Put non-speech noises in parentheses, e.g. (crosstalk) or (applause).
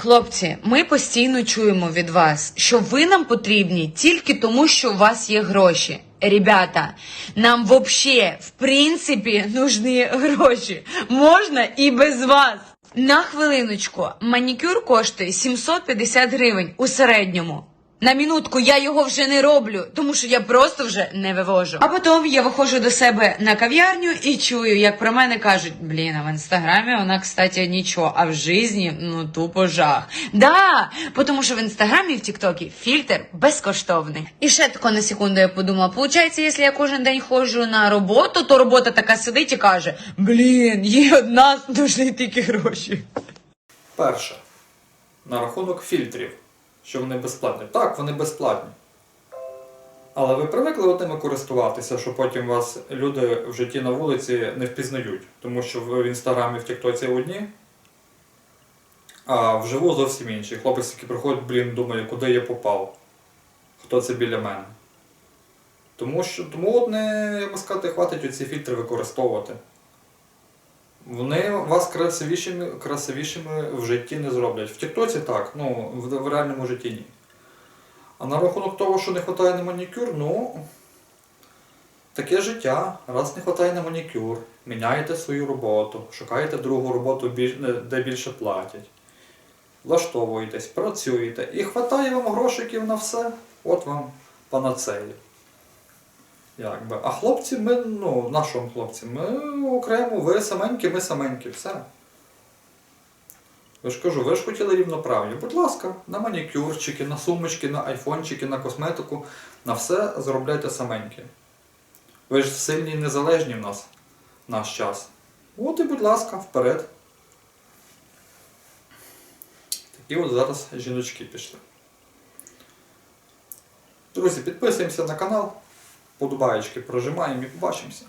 Хлопці, ми постійно чуємо від вас, що ви нам потрібні тільки тому, що у вас є гроші. Ребята, нам вообще, в принципі, нужні гроші. Можна і без вас. На хвилиночку, манікюр коштує 750 гривень у середньому. На минутку я його вже не роблю, тому що я просто вже не вивожу. А потім я виходжу до себе на кав'ярню і чую, як про мене кажуть: блін, а в інстаграмі вона, кстати, нічого, а в житті, ну тупо жах. Да, тому що в інстаграмі і в Тіктокі фільтр безкоштовний. І ще тако на секунду я подумала: получається, якщо я кожен день ходжу на роботу, то робота така сидить і каже: блін, їй од нас нужні (laughs) тільки гроші. Перше. На рахунок фільтрів, що вони безплатні. Так, вони безплатні. Але ви привикли ними користуватися, що потім вас люди в житті на вулиці не впізнають. Тому що ви в інстаграмі в Тіктоці одні, а вживу зовсім інші. Хлопець, який приходить, блін, думає, куди я попав. Хто це біля мене. Тому що тому от не, я би сказати, хватить оці фільтри використовувати. Вони вас красивішими, красивішими в житті не зроблять. В Тіктоці так, ну в, в реальному житті ні. А на рахунок того, що не вистачає на манікюр, ну таке життя. Раз не вистачає на манікюр, міняєте свою роботу, шукаєте другу роботу, е, де більше платять. Влаштовуєтесь, працюєте і вистачає вам грошиків на все. От вам панацеї. Якби. А хлопці, ми, ну, нашому хлопці, ми окремо, ви саменькі, ми саменькі, все. Ви ж кажу, ви ж хотіли рівноправні. Будь ласка, на манікюрчики, на сумочки, на айфончики, на косметику, на все заробляйте саменькі. Ви ж сильні і незалежні в нас наш час. От і, будь ласка, вперед. Такі от зараз жіночки пішли. Друзі, підписуємося на канал. Подобаєчки прожимаємо і побачимося.